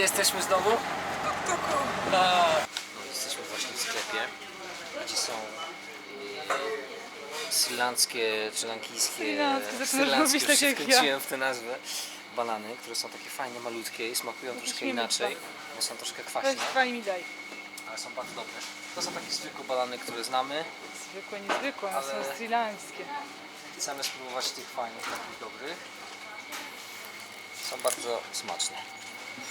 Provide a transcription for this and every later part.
Gdzie jesteśmy znowu? Na... No, jesteśmy właśnie w sklepie, gdzie są yy, srilanckie czy lankijskie, Srilanckie, zaczynasz mówić tak jak ja. wkręciłem w tę nazwę, banany, które są takie fajne, malutkie i smakują troszkę inaczej, bo są troszkę Weź kwaśne, mi daj. ale są bardzo dobre. To są takie zwykłe banany, które znamy. Zwykłe, niezwykłe, one Ale- są srilańskie. Chcemy spróbować tych fajnych, takich dobrych. Są bardzo smaczne.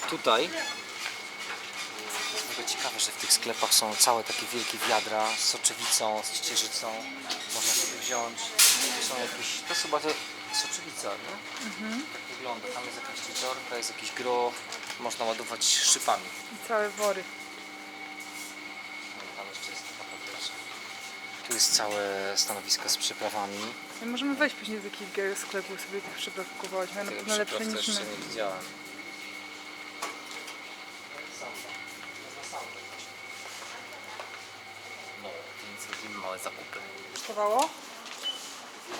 Tutaj to jest w ogóle ciekawe, że w tych sklepach są całe takie wielkie wiadra z soczewicą, z ciecierzycą. Można sobie wziąć. Tu są jakieś, to jest chyba te soczewica, nie? Tak wygląda. Tam jest jakaś cieciorka, jest jakiś groch. Można ładować szypami. I całe wory. No, Tam jeszcze jest taka papierze. Tu jest całe stanowisko z przyprawami. My możemy wejść później do jakiegoś sklepu i sobie tych przypraw kupować. Mają na Tego pewno lepsze przypraw niż jeszcze my. nie widziałem. No, więc robimy małe zakupy. Kosztowało?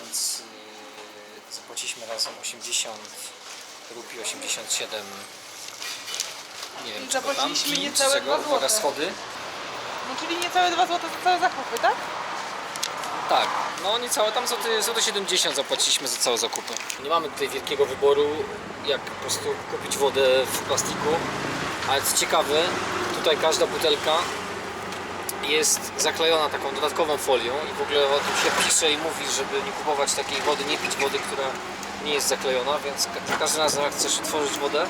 Więc yy, zapłaciliśmy razem 80 rupii, 87 nie wiem I czego tam, zapłaciliśmy kin, niecałe czy czego, dwa uwaga, złote. schody. No czyli niecałe 2 zł za całe zakupy, tak? Tak, no niecałe tam złoty, złoty 70 zapłaciliśmy za całe zakupy. Nie mamy tutaj wielkiego wyboru, jak po prostu kupić wodę w plastiku, ale co ciekawe, tutaj każda butelka jest zaklejona taką dodatkową folią i w ogóle o tym się pisze i mówi, żeby nie kupować takiej wody, nie pić wody, która nie jest zaklejona, więc za każdym razem jak chcesz otworzyć wodę,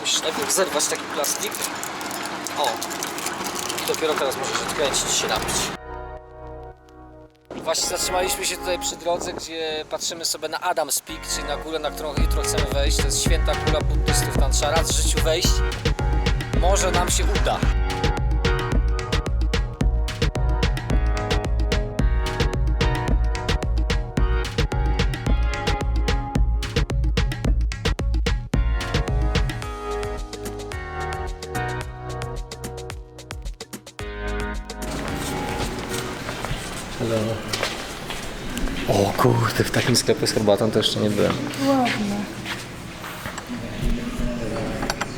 musisz najpierw zerwać taki plastik. O, i dopiero teraz możesz odkręcić i się napić. Właśnie zatrzymaliśmy się tutaj przy drodze, gdzie patrzymy sobie na Adam's Peak, czyli na górę, na którą jutro chcemy wejść. To jest święta góra buddystów, tam trzeba raz w życiu wejść. Może nam się uda. Hello. O kurde, w takim sklepie z herbatą to jeszcze nie byłem. Ładne.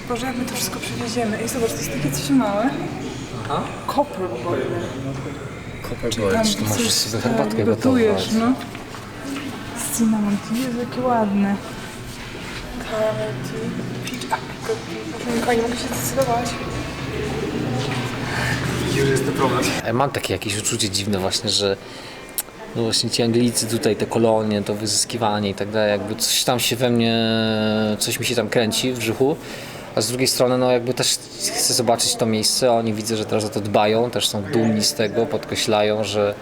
Boże, jak my to wszystko przywieziemy. Ej, zobacz, to jest takie coś małe. Aha. Copper boiler. Copper Boys, to coś, możesz sobie tak, herbatkę gotujesz, gotować. no. Cinnamon tea, jest jakie ładne. Caramel tea, peach apricot tea. Boże, nie mogę się zdecydować. Ja Mam takie jakieś uczucie dziwne właśnie, że no właśnie ci Anglicy tutaj, te kolonie, to wyzyskiwanie i tak dalej, jakby coś tam się we mnie, coś mi się tam kręci w brzuchu, a z drugiej strony no jakby też chcę zobaczyć to miejsce, a oni widzę, że teraz o to dbają, też są dumni z tego, podkreślają, że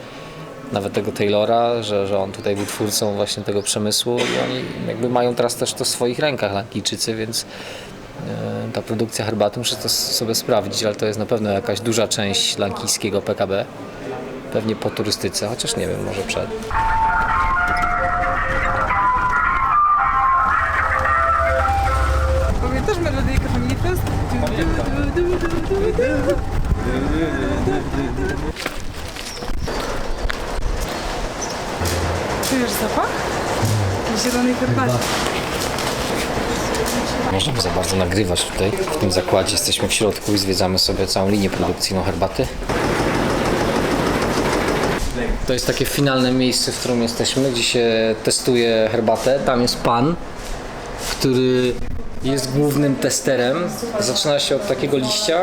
nawet tego Taylora, że, że on tutaj był twórcą właśnie tego przemysłu i oni jakby mają teraz też to w swoich rękach Lankijczycy, więc e, ta produkcja herbaty muszę to sobie sprawdzić, ale to jest na pewno jakaś duża część lankijskiego PKB. Pewnie po turystyce, chociaż nie wiem, może przed. Pamiętasz melodyjkę du. Czujesz zapach? Zielonej herbaty. Możemy za bardzo nagrywać tutaj. W tym zakładzie jesteśmy w środku i zwiedzamy sobie całą linię produkcyjną herbaty. To jest takie finalne miejsce, w którym jesteśmy, gdzie się testuje herbatę. Tam jest pan, który jest głównym testerem. Zaczyna się od takiego liścia,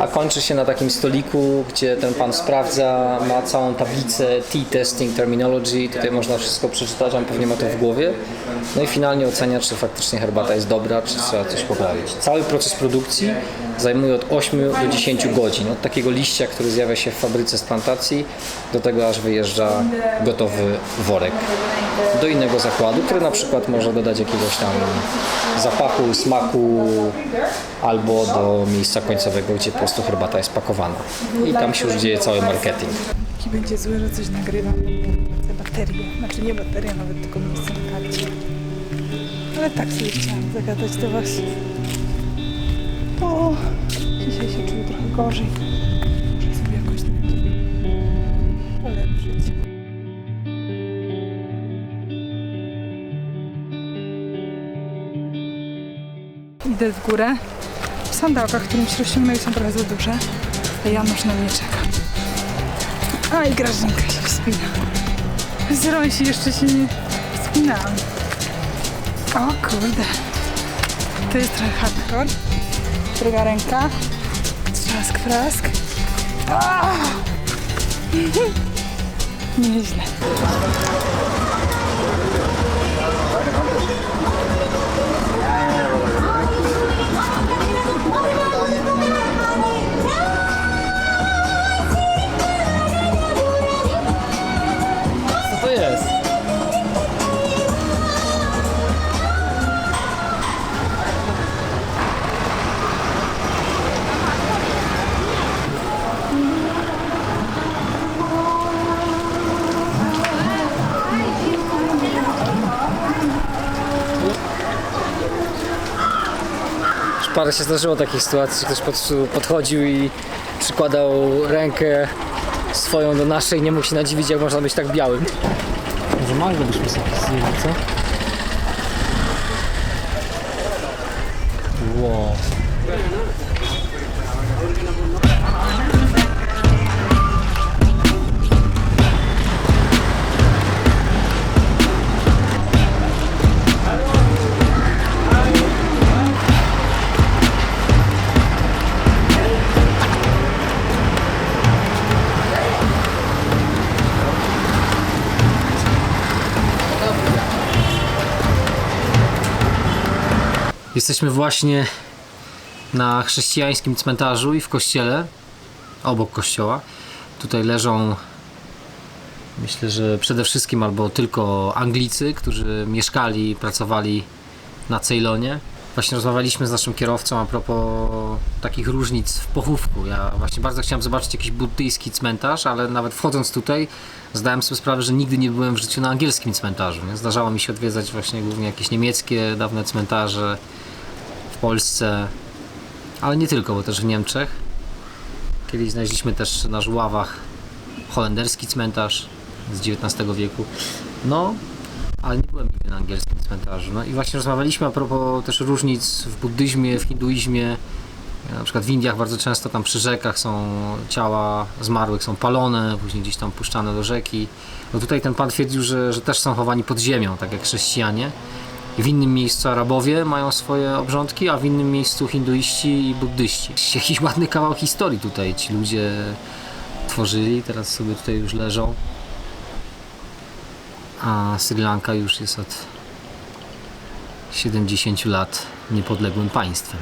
a kończy się na takim stoliku, gdzie ten pan sprawdza, ma całą tablicę tea testing terminology, tutaj można wszystko przeczytać, on pewnie ma to w głowie. No i finalnie ocenia, czy faktycznie herbata jest dobra, czy trzeba coś poprawić. Cały proces produkcji zajmuje od 8 do 10 godzin. Od takiego liścia, który zjawia się w fabryce z plantacji, do tego aż wyjeżdża gotowy worek do innego zakładu, który na przykład może dodać jakiegoś tam zapachu, smaku albo do miejsca końcowego, gdzie po prostu herbata jest pakowana. I tam się już dzieje cały marketing. Jaki będzie zły, że coś nagrywam. Te baterie. Znaczy nie baterie, nawet tylko miejsce na karcie. Ale tak sobie chciałam zagadać do Was. O, dzisiaj się czuję trochę gorzej. Muszę sobie jakoś to polepszyć. Idę w górę. W sandałkach, które mi się rozciągnęły są trochę za duże. A Janusz na mnie czeka. A i Grażynka się wspina. Z Rosi jeszcze się nie wspinałam. O kurde. To jest trochę hardcore. Druga ręka. Trzask, frask. Nieźle. Parę się zdarzyło takich sytuacji, ktoś pod, podchodził i przykładał rękę swoją do naszej, nie mógł się nadziwić, jak można być tak białym. Może Magda byśmy sobie zjeli, co? Wow. Jesteśmy właśnie na chrześcijańskim cmentarzu i w kościele, obok kościoła. Tutaj leżą, myślę, że przede wszystkim albo tylko Anglicy, którzy mieszkali pracowali na Ceylonie. Właśnie rozmawialiśmy z naszym kierowcą a propos takich różnic w pochówku. Ja właśnie bardzo chciałem zobaczyć jakiś buddyjski cmentarz, ale nawet wchodząc tutaj zdałem sobie sprawę, że nigdy nie byłem w życiu na angielskim cmentarzu. Nie? Zdarzało mi się odwiedzać właśnie głównie jakieś niemieckie dawne cmentarze, Polsce, ale nie tylko, bo też w Niemczech. Kiedyś znaleźliśmy też na Żuławach holenderski cmentarz z XIX wieku. No, ale nie byłem nigdy na angielskim cmentarzu. No i właśnie rozmawialiśmy a propos też różnic w buddyzmie, w hinduizmie. Na przykład w Indiach bardzo często tam przy rzekach są ciała zmarłych, są palone, później gdzieś tam puszczane do rzeki. No tutaj ten pan twierdził, że, że też są chowani pod ziemią, tak jak chrześcijanie. W innym miejscu Arabowie mają swoje obrządki, a w innym miejscu hinduiści i buddyści. Jakiś ładny kawał historii tutaj ci ludzie tworzyli, teraz sobie tutaj już leżą. A Sri Lanka już jest od 70 lat niepodległym państwem.